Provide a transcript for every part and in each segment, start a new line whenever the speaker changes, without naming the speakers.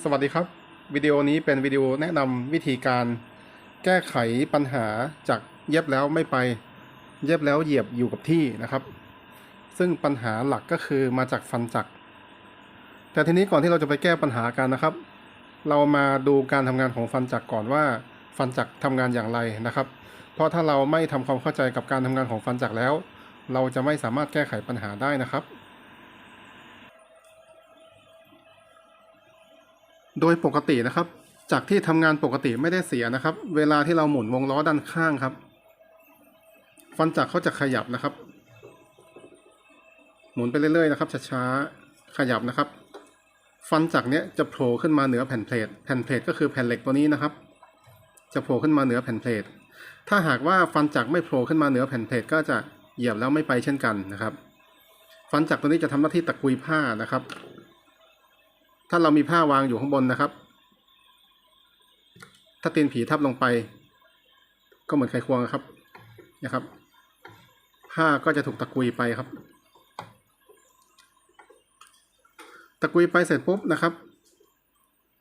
สวัสดีครับ วิดีโอนี้เป็นวิดีโอแนะนำวิธีการแก้ไขปัญหาจากเย็บแล้วไม่ไป เย็บแล้วเหยียบอยู่กับที่นะครับ ซึ่งปัญหาหลักก็คือมาจากฟันจักรแต่ทีนี้ก่อนที่เราจะไปแก้ปัญหากันนะครับ เรามาดูการทำงานของฟันจักรก่อนว่า ฟันจักรทำงานอย่างไรนะครับ เพราะถ้าเราไม่ทำความเข้าใจกับการทำงานของฟันจักรแล้ว เราจะไม่สามารถแก้ไขปัญหาได้นะครับ โดยปกตินะครับ จากที่ทำงานปกติไม่ได้เสียนะครับ เวลาที่เราหมุนวงล้อด้านข้างครับ ฟันจักรเขาจะขยับนะครับ หมุนไปเรื่อยๆนะครับช้าๆขยับนะครับ ฟันจักรเนี้ยจะโผล่ขึ้นมาเหนือแผ่นเพลทแผ่นเพลทก็คือแผ่นเหล็กตัวนี้นะครับ จะโผล่ขึ้นมาเหนือแผ่นเพลทถ้าหากว่าฟันจักรไม่โผล่ขึ้นมาเหนือแผ่นเพลทก็จะเหยียบแล้วไม่ไปเช่นกันนะครับ ฟันจักรตัวนี้จะทำหน้าที่ตะกุยผ้านะครับ ถ้าเรามีผ้าวางอยู่ข้างบนนะครับ ถ้าตีนผีทับลงไป ก็เหมือนไขควงครับนะครับ ผ้าก็จะถูกตะกุยไปครับ ตะกุยไปเสร็จปุ๊บนะครับ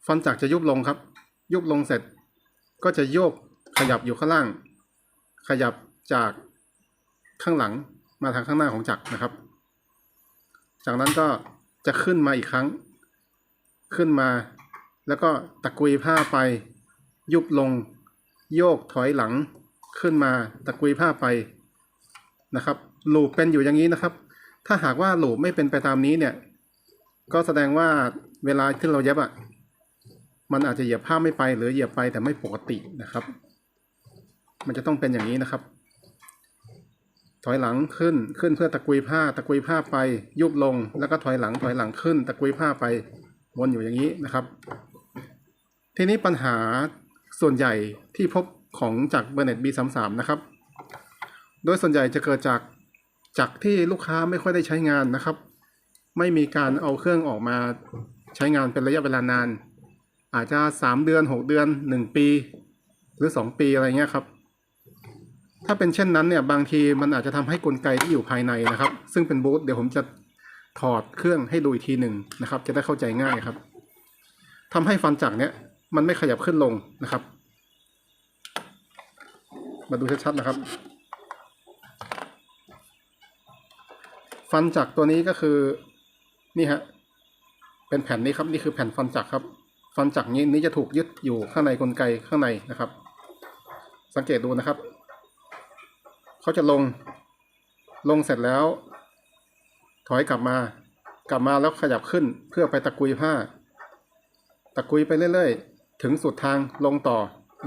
ฟันจักจะยุบลงครับ ยุบลงเสร็จ ก็จะโยกขยับอยู่ข้างล่าง ขยับจากข้างหลังมาทางข้างหน้าของจักรนะครับ จากนั้นก็จะขึ้นมาอีกครั้ง ขึ้นมา แล้วก็ตะกุยผ้าไป ยุบลง โยกถอยหลังขึ้นมาตะกุยผ้าไปนะครับลูปเป็นอยู่อย่างนี้นะครับ ถ้าหากว่าลูปไม่เป็นไปตามนี้เนี่ย ก็แสดงว่าเวลาที่เราเย็บอะมันอาจจะเหยียบผ้าไม่ไปหรือเหยียบไปแต่ไม่ปกตินะครับ มันจะต้องเป็นอย่างนี้นะครับ ถอยหลังขึ้นขึ้นเพื่อตะกุยผ้า ตะกุยผ้าไป ยุบลง แล้วก็ถอยหลังถอยหลังขึ้น ตะกุยผ้าไป วนอยู่อย่างนี้นะครับ ทีนี้ปัญหาส่วนใหญ่ที่พบของจากเบอร์เน็ต B33 นะครับ โดยส่วนใหญ่จะเกิดจากจากที่ลูกค้าไม่ค่อยได้ใช้งานนะครับ ไม่มีการเอาเครื่องออกมาใช้งานเป็นระยะเวลานาน อาจจะ 3 เดือน 6 เดือน 1 ปี หรือ 2 ปีอะไรเงี้ยครับ ถ้าเป็นเช่นนั้นเนี่ยบางทีมันอาจจะทำให้กลไกที่อยู่ภายในนะครับ ซึ่งเป็นบูทเดี๋ยวผมจะ ถอดเครื่องให้ดูอีกทีหนึ่งนะครับ จะได้เข้าใจง่ายครับทำให้ฟันจักรเนี่ยมันไม่ขยับขึ้นลงนะครับ มาดูชัดๆนะครับ ฟันจักรตัวนี้ก็คือนี่ฮะเป็นแผ่นนี้ครับนี่คือแผ่นฟันจักรครับ ฟันจักรนี้นี้จะถูกยึดอยู่ข้างในกลไกข้างในนะครับ สังเกตดูนะครับเขาจะลงลงเสร็จแล้ว ถอยกลับมา กลับมาแล้วขยับขึ้นเพื่อไปตะกุยผ้า ตะกุยไปเรื่อยๆ ถึงสุดทางลงต่อ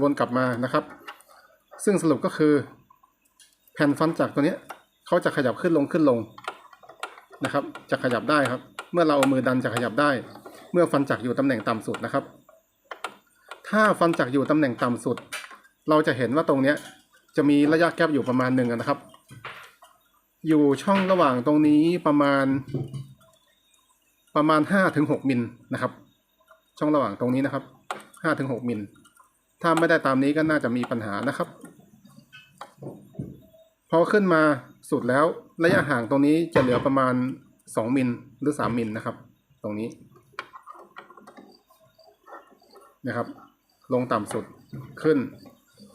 วนกลับมานะครับ ซึ่งสรุปก็คือ แผ่นฟันจักรตัวนี้เขาจะขยับขึ้นลงขึ้นลงนะครับ จะขยับได้ครับ เมื่อเราเอามือดันจะขยับได้ เมื่อฟันจักรอยู่ตำแหน่งต่ำสุดนะครับ ถ้าฟันจักรอยู่ตำแหน่งต่ำสุด เราจะเห็นว่าตรงนี้จะมีระยะแกลบอยู่ประมาณหนึ่งนะครับ อยู่ช่องระหว่างตรงนี้ประมาณ ประมาณห้าถึงหกมิลนะครับ ช่องระหว่างตรงนี้นะครับห้าถึงหกมิลถ้าไม่ได้ตามนี้ก็น่าจะมีปัญหานะครับ พอขึ้นมาสุดแล้วระยะห่างตรงนี้จะเหลือประมาณสองมิลหรือสามมิลนะครับ ตรงนี้นะครับ ลงต่ำสุดขึ้น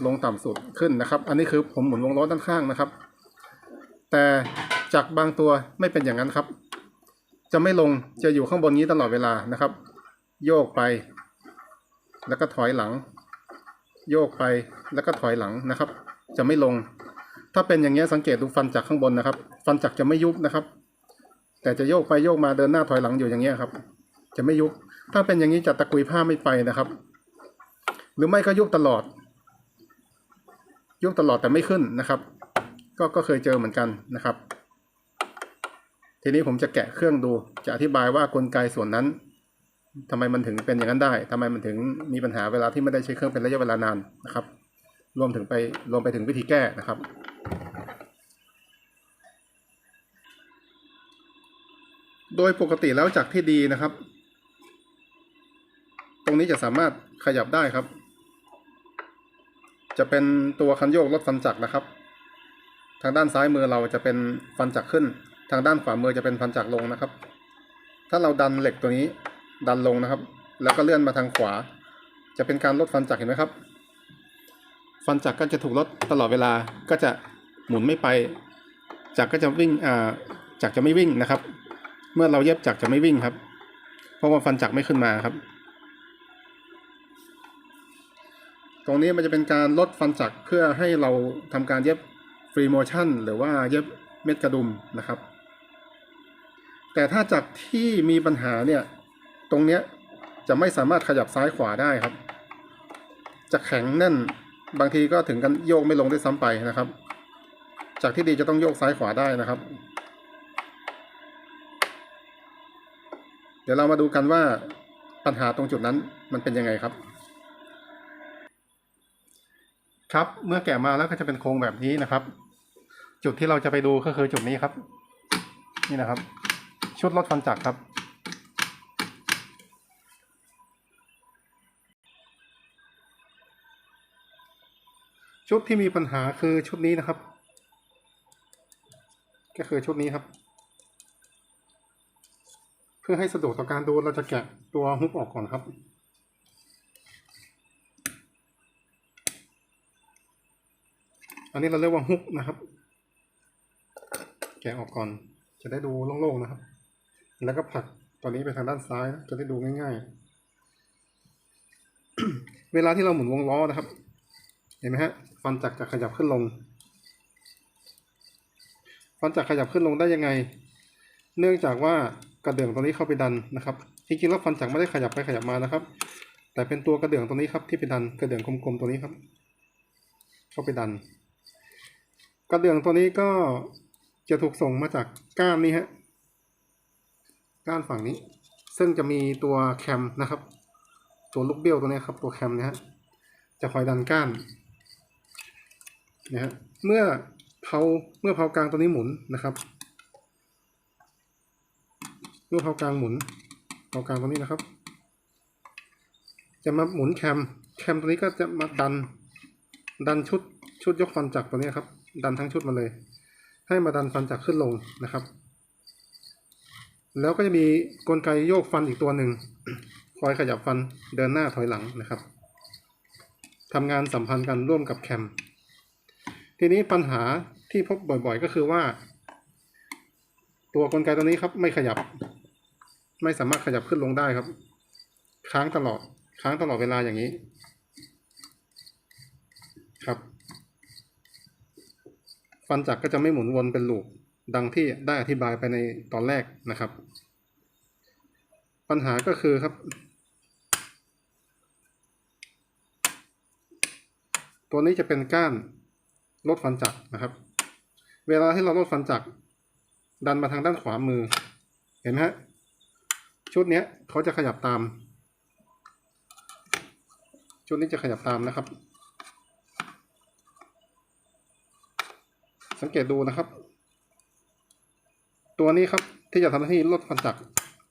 ลงต่ำสุดขึ้นนะครับ อันนี้คือผมหมุนวงล้อด้านข้างนะครับ แต่จากบางตัวไม่เป็นอย่างนั้นครับ จะไม่ลงจะอยู่ข้างบนนี้ตลอดเวลานะครับ โยกไป แล้วก็ถอยหลัง โยกไปแล้วก็ถอยหลังนะครับ จะไม่ลง ถ้าเป็นอย่างเงี้ยสังเกตดูฟันจากข้างบนนะครับ ฟันจักรจะไม่ยุบนะครับ แต่จะโยกไปโยกมาเดินหน้าถอยหลังอยู่อย่างเงี้ยครับ จะไม่ยุบ ถ้าเป็นอย่างนี้จะตะกุยผ้าไม่ไปนะครับ หรือไม่ก็ยุบตลอด ยุบตลอดแต่ไม่ขึ้นนะครับ ก็ก็เคยเจอเหมือนกันนะครับ ทีนี้ผมจะแกะเครื่องดู จะอธิบายว่ากลไกส่วนนั้นทำไมมันถึงเป็นอย่างนั้นได้ทำไมมันถึงมีปัญหาเวลาที่ไม่ได้ใช้เครื่องเป็นระยะเวลานานนะครับ รวมถึงไปรวมไปถึงวิธีแก้นะครับโดยปกติแล้วจากที่ดีนะครับ ตรงนี้จะสามารถขยับได้ครับ จะเป็นตัวคันโยกรถฟันจักรนะครับ ทางด้านซ้ายมือเราจะเป็นฟันจักรขึ้น ทางด้านขวามือจะเป็นฟันจักรลงนะครับ ถ้าเราดันเหล็กตัวนี้ดันลงนะครับ แล้วก็เลื่อนมาทางขวา จะเป็นการลดฟันจักรเห็นไหมครับ ฟันจักรก็จะถูกลดตลอดเวลาก็จะหมุนไม่ไป จักรก็จะวิ่งอ่าจักรจะไม่วิ่งนะครับ เมื่อเราเย็บจักรจะไม่วิ่งครับ เพราะว่าฟันจักรไม่ขึ้นมาครับ ตรงนี้มันจะเป็นการลดฟันจักรเพื่อให้เราทำการเย็บ ฟรีโมชั่นหรือว่าเย็บเม็ดกระดุมนะครับ แต่ถ้าจักที่มีปัญหาเนี่ยตรงเนี้ยจะไม่สามารถขยับซ้ายขวาได้ครับ จะแข็งแน่นบางทีก็ถึงกันโยกไม่ลงได้ซ้ำไปนะครับ จากที่ดีจะต้องโยกซ้ายขวาได้นะครับ เดี๋ยวเรามาดูกันว่าปัญหาตรงจุดนั้นมันเป็นยังไงครับ ครับ เมื่อแกะมาแล้วก็จะเป็นโครงแบบนี้นะครับ จุดที่เราจะไปดูก็คือจุดนี้ครับ นี่นะครับ ชุดลดฟันจักรครับ ชุดที่มีปัญหาคือชุดนี้นะครับ ก็คือชุดนี้ครับ เพื่อให้สะดวกต่อการดูเราจะแกะตัวฮุบออกก่อนครับ อันนี้เราเรียกว่าฮุบนะครับ แกะออกก่อน จะได้ดูโล่งๆนะครับ แล้วก็ผลักตัวนี้ไปทางด้านซ้ายนะจะได้ดูง่าย ๆ เวลาที่เราหมุนวงล้อนะครับ เห็นไหมฮะ ฟันจักรจะขยับขึ้นลง ฟันจักรขยับขึ้นลงได้ยังไง เนื่องจากว่ากระเดื่องตัวนี้เข้าไปดันนะครับ จริงๆแล้วฟันจักรไม่ได้ขยับไปขยับมานะครับ แต่เป็นตัวกระเดื่องตัวนี้ครับที่ไปดัน กระเดื่องกลมๆตัวนี้ครับ เข้าไปดัน กระเดื่องตัวนี้ก็จะถูกส่งมาจากก้านนี้ฮะ ก้านฝั่งนี้ ซึ่งจะมีตัวแคมนะครับ ตัวลูกเบี้ยวตัวนี้ครับ ตัวแคมนี่ยฮะ จะคอยดันก้านนะฮะ เมื่อเผาเมื่อเผากลางตัวนี้หมุนนะครับ เมื่อเผากลางหมุนเผากลางตัวนี้นะครับ จะมาหมุนแคม แคมตัวนี้ก็จะมาดัน ดันชุดชุดยกฟันจักรตัวนี้ครับ ดันทั้งชุดมาเลย ให้มาดันฟันจักขึ้นลงนะครับ แล้วก็จะมีกลไกโยกฟันอีกตัวหนึ่งคอยขยับฟันเดินหน้าถอยหลังนะครับทำงานสัมพันธ์กันร่วมกับแคม ทีนี้ปัญหาที่พบบ่อยๆ ก็คือว่า ตัวกลไกตัวนี้ครับไม่ขยับ ไม่สามารถขยับขึ้นลงได้ครับ ค้างตลอดค้างตลอดเวลาอย่างนี้ ครับ ฟันจักรก็จะไม่หมุนวนเป็นลูปดังที่ได้อธิบายไปในตอนแรกนะครับ ปัญหาก็คือครับ ตัวนี้จะเป็นก้านลดฟันจักรนะครับ เวลาที่เราลดฟันจักรดันมาทางด้านขวามือ เห็นไหมฮะชุดนี้เขาจะขยับตาม ชุดนี้จะขยับตามนะครับ สังเกตดูนะครับ ตัวนี้ครับที่จะทำหน้าที่ลดฟันจักร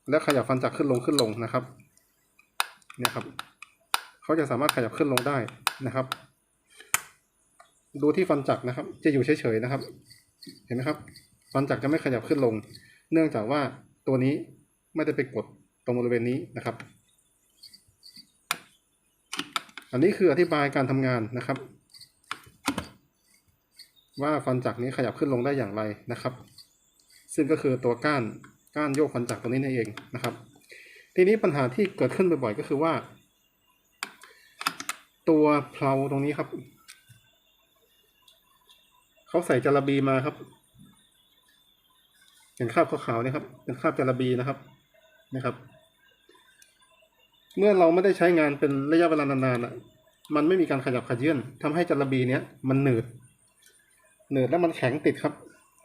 และขยับฟันจักรขึ้นลงขึ้นลงนะครับ เนี่ยครับ เขาจะสามารถขยับขึ้นลงได้นะครับ ดูที่ฟันจักรนะครับ จะอยู่เฉยๆนะครับ เห็นไหมครับ ฟันจักรจะไม่ขยับขึ้นลง เนื่องจากว่าตัวนี้ไม่ได้ไปกดตรงบริเวณนี้นะครับ อันนี้คืออธิบายการทำงานนะครับ ว่าฟันจักรนี้ขยับขึ้นลงได้อย่างไรนะครับ ซึ่งก็คือตัวก้านก้านโยกฟันจักรตัวนี้นั่นเองนะครับ ทีนี้ปัญหาที่เกิดขึ้นบ่อยๆก็คือว่า ตัวเพลาตรงนี้ครับเขาใส่จาระบีมาครับเห็นคราบขาวๆนี่ครับ เป็นคราบจาระบีนะครับนะครับ เมื่อเราไม่ได้ใช้งานเป็นระยะเวลานานๆอะ มันไม่มีการขยับขยื่นทำให้จาระบีเนี้ยมันหนืด หนืดแล้วมันแข็งติดครับ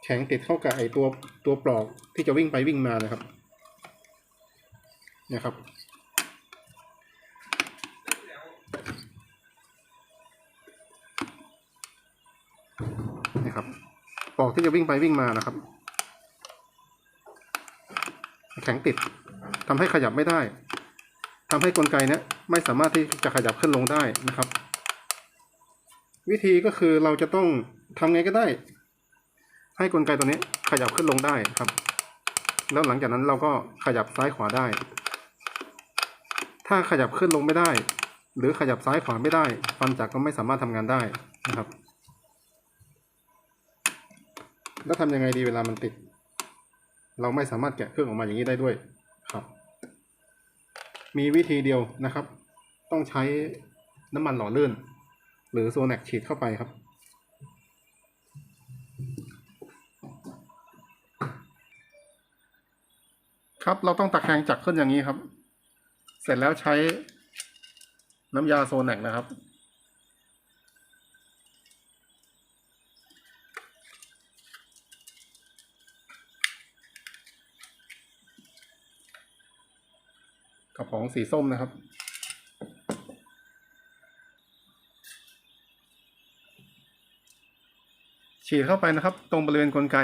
แข็งติดเข้ากับไอตัวตัวปลอกที่จะวิ่งไปวิ่งมานะครับนี่ยครับนี่ครับปลอกที่จะวิ่งไปวิ่งมานะครับ แข็งติดทำให้ขยับไม่ได้ทำให้กลไกเนี้ยไม่สามารถที่จะขยับขึ้นลงได้นะครับ วิธีก็คือเราจะต้อง ทำไงก็ได้ ให้กลไกตัวนี้ขยับขึ้นลงได้ครับ แล้วหลังจากนั้นเราก็ขยับซ้ายขวาได้ ถ้าขยับขึ้นลงไม่ได้ หรือขยับซ้ายขวาไม่ได้ฟันจักรก็ไม่สามารถทำงานได้นะครับ แล้วทำยังไงดีเวลามันติด เราไม่สามารถแกะเครื่องออกมาอย่างนี้ได้ด้วยครับ มีวิธีเดียวนะครับ ต้องใช้น้ำมันหล่อลื่น หรือโซแนกฉีดเข้าไปครับ ครับ เราต้องตะแคงจักรขึ้นอย่างนี้ครับ เสร็จแล้วใช้น้ำยาโซนแนกนะครับ กระป๋องสีส้มนะครับฉีดเข้าไปนะครับ ตรงบริเวณกลไก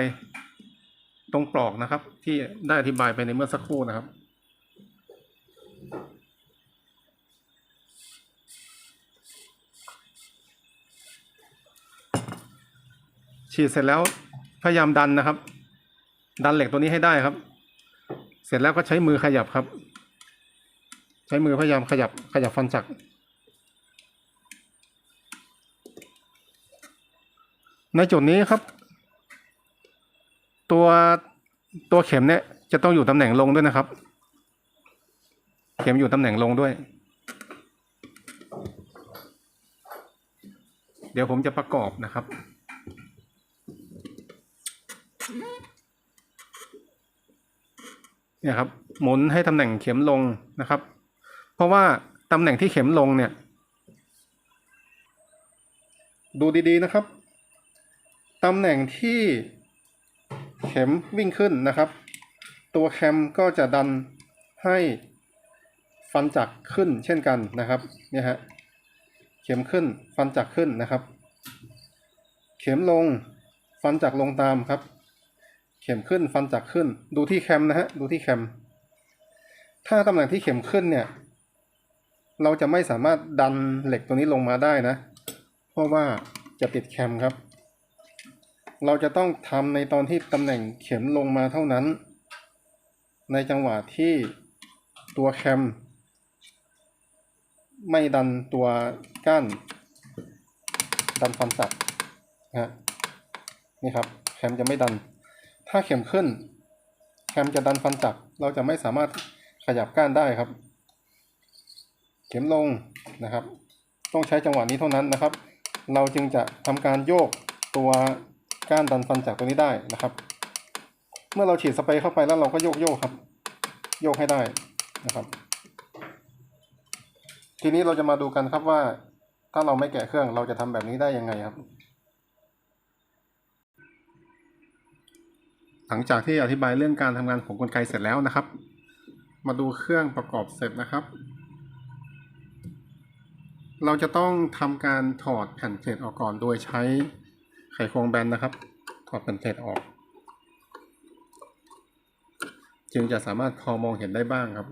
ตรงปลอกนะครับ ที่ได้อธิบายไปในเมื่อสักครู่นะครับ ฉีดเสร็จแล้วพยายามดันนะครับ ดันเหล็กตัวนี้ให้ได้ครับ เสร็จแล้วก็ใช้มือขยับครับ ใช้มือพยายามขยับขยับฟันจักรในจุดนี้ครับ ตัวตัวเข็มเนี่ยจะต้องอยู่ตำแหน่งลงด้วยนะครับ เข็มอยู่ตำแหน่งลงด้วย เดี๋ยวผมจะประกอบนะครับ เนี่ยครับ หมุนให้ตำแหน่งเข็มลงนะครับ เพราะว่าตำแหน่งที่เข็มลงเนี่ย ดูดีๆนะครับตำแหน่งที่ เข็มวิ่งขึ้นนะครับ ตัวแคมก็จะดันให้ฟันจักรขึ้นเช่นกันนะครับเนี่ยฮะเข็มขึ้นฟันจักรขึ้นนะครับ เข็มลงฟันจักรลงตามครับ เข็มขึ้นฟันจักรขึ้น ดูที่แคมนะฮะดูที่แคม ถ้าตำแหน่งที่เข็มขึ้นเนี่ย เราจะไม่สามารถดันเหล็กตัวนี้ลงมาได้นะ เพราะว่าจะติดแคมครับ เราจะต้องทำในตอนที่ตำแหน่งเข็มลงมาเท่านั้น ในจังหวะที่ตัวแคม ไม่ดันตัวก้านดันฟันจักนะนี่ครับแคมจะไม่ดัน ถ้าเข็มขึ้น แคมจะดันฟันจักเราจะไม่สามารถขยับก้านได้ครับ เข็มลงนะครับ ต้องใช้จังหวะนี้เท่านั้นนะครับ เราจึงจะทำการโยกตัว ก้านดันฟันจากตัวนี้ได้นะครับ เมื่อเราฉีดสเปรย์เข้าไปแล้วเราก็โยกโยกครับ โยกให้ได้นะครับ ทีนี้เราจะมาดูกันครับว่า ถ้าเราไม่แกะเครื่องเราจะทำแบบนี้ได้ยังไงครับ หลังจากที่อธิบายเรื่องการทำงานของกลไกเสร็จแล้วนะครับ มาดูเครื่องประกอบเสร็จนะครับเราจะต้องทำการถอดแผ่นเพลทออกก่อนโดยใช้ ไขควงแบนนะครับถอดแผ่นเทศออก จึงจะสามารถพอมองเห็นได้บ้างครับ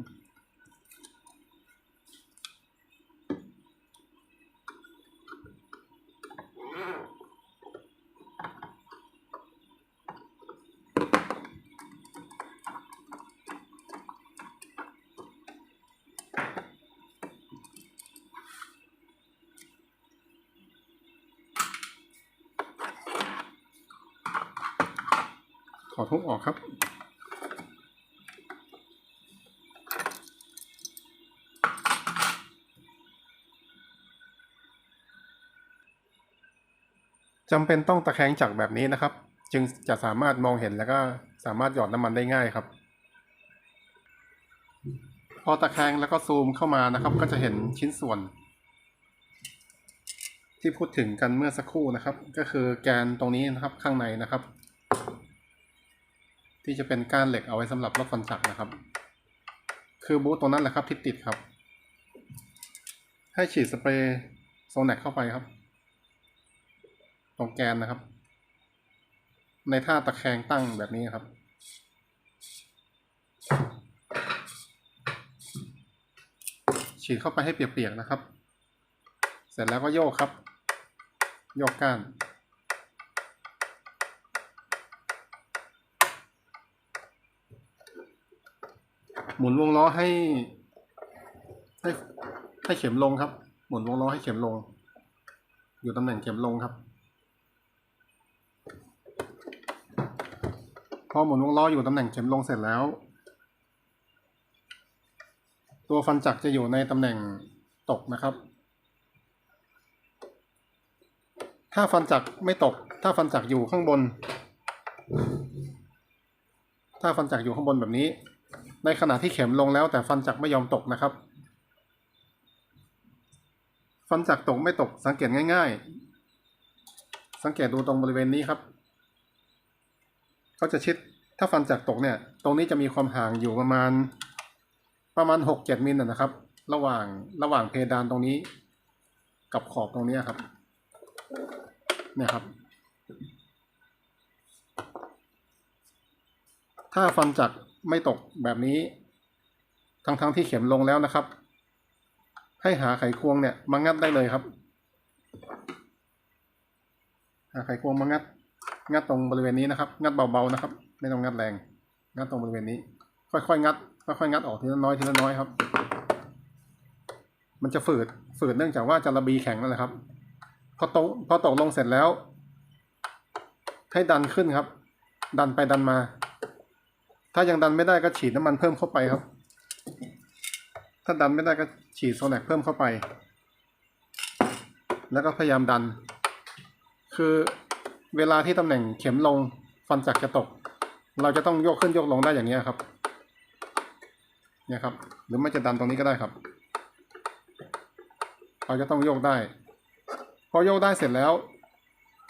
ข อทุบออกครับ จำเป็นต้องตะแคงจักรแบบนี้นะครับ จึงจะสามารถมองเห็นแล้วก็สามารถหยอดน้ำมันได้ง่ายครับ พอตะแคงแล้วก็ซูมเข้ามานะครับ ก็จะเห็นชิ้นส่วน ที่พูดถึงกันเมื่อสักครู่นะครับ ก็คือแกนตรงนี้นะครับข้างในนะครับ ที่จะเป็นก้านเหล็กเอาไว้สำหรับรถฟันจักนะครับ คือบูทตรงนั้นแหละครับที่ติดครับ ให้ฉีดสเปรย์โซแนกเข้าไปครับ ตรงแกนนะครับ ในท่าตะแคงตั้งแบบนี้ครับฉีดเข้าไปให้เปียกๆนะครับ เสร็จแล้วก็โยกครับ โยกก้าน หมุนวงล้อให้ ให้ให้เข็มลงครับ หมุนวงล้อให้เข็มลง อยู่ตำแหน่งเข็มลงครับ พอหมุนวงล้ออยู่ตำแหน่งเข็มลงเสร็จแล้ว ตัวฟันจักรจะอยู่ในตำแหน่งตกนะครับ ถ้าฟันจักรไม่ตก ถ้าฟันจักรอยู่ข้างบน ถ้าฟันจักรอยู่ข้างบนแบบนี้ ในขณะที่เข็มลงแล้วแต่ฟันจักรไม่ยอมตกนะครับ ฟันจักรตกไม่ตกสังเกตง่าย ๆ สังเกตดูตรงบริเวณนี้ครับ ก็จะชิดถ้าฟันจักรตกเนี่ย ตรงนี้จะมีความห่างอยู่ประมาณ ประมาณหกเจ็ดมิลนะนะครับ ระหว่างระหว่างเพดานตรงนี้ กับขอบตรงนี้ครับ เนี่ยครับถ้าฟันจักร ไม่ตกแบบนี้ ทั้งๆที่เข็มลงแล้วนะครับ ให้หาไขควงเนี่ยมางัดได้เลยครับ หาไขควงมางัด งัดตรงบริเวณนี้นะครับ งัดเบาๆนะครับ ไม่ต้องงัดแรง งัดตรงบริเวณนี้ ค่อยๆงัด ค่อยๆงัดออกทีละน้อยทีละน้อยครับ มันจะฝืดฝืดเนื่องจากว่าจะระบีแข็งนั่นแหละครับ พอตกพอตกลงเสร็จแล้ว ให้ดันขึ้นครับ ดันไปดันมา ถ้ายังดันไม่ได้ก็ฉีดน้ำมันเพิ่มเข้าไปครับ ถ้าดันไม่ได้ก็ฉีดโซแนกเพิ่มเข้าไป แล้วก็พยายามดัน คือเวลาที่ตำแหน่งเข็มลงฟันจักรจะตก เราจะต้องโยกขึ้นโยกลงได้อย่างนี้ครับ เนี่ยครับ หรือไม่จะดันตรงนี้ก็ได้ครับ เราจะต้องโยกได้ พอโยกได้เสร็จแล้ว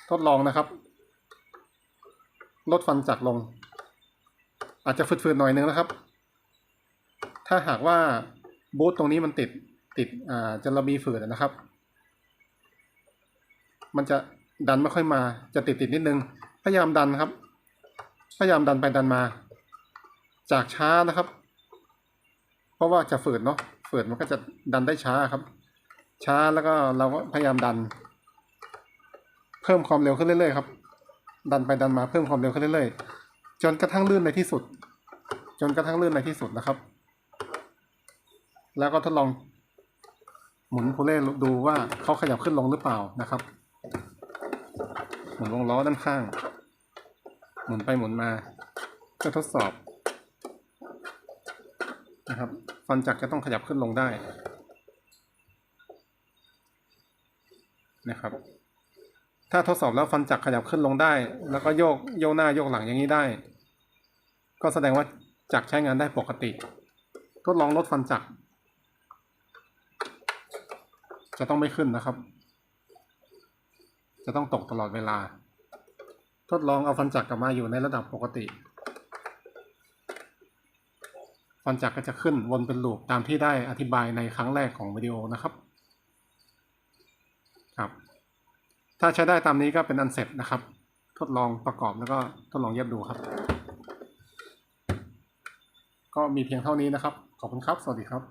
ทดลองนะครับ ลดฟันจักรลง อาจจะฝืดๆหน่อยนึงนะครับ ถ้าหากว่าบูทตรงนี้มันติดติดอ่าจะระบีฝืดนะครับ มันจะดันไม่ค่อยมาจะติดติดนิดนึง พยายามดันครับ พยายามดันไปดันมา จากช้านะครับ เพราะว่าจะฝืดเนาะฝืดมันก็จะดันได้ช้าครับ ช้าแล้วก็เราก็พยายามดัน เพิ่มความเร็วขึ้นเรื่อยๆครับ ดันไปดันมาเพิ่มความเร็วขึ้นเรื่อยๆ จนกระทั่งลื่นในที่สุด จนกระทั่งลื่นในที่สุดนะครับ แล้วก็ทดลองหมุนพูเล่ดูว่าเขาขยับขึ้นลงหรือเปล่านะครับหมุนวงล้อด้านข้าง หมุนไปหมุนมาเพื่อทดสอบนะครับฟันจักรจะต้องขยับขึ้นลงได้นะครับ ถ้าทดสอบแล้วฟันจักรขยับขึ้นลงได้ แล้วก็โยกโยกหน้าโยกหลังอย่างนี้ได้ ก็แสดงว่าจักรใช้งานได้ปกติ ทดลองลดฟันจักรจะต้องไม่ขึ้นนะครับ จะต้องตกตลอดเวลา ทดลองเอาฟันจักรกลับมาอยู่ในระดับปกติ ฟันจักรก็จะขึ้นวนเป็นลูปตามที่ได้อธิบายในครั้งแรกของวิดีโอนะครับครับ ถ้าใช้ได้ตามนี้ก็เป็นอันเสร็จนะครับ ทดลองประกอบแล้วก็ทดลองเย็บดูครับ ก็มีเพียงเท่านี้นะครับ ขอบคุณครับ สวัสดีครับ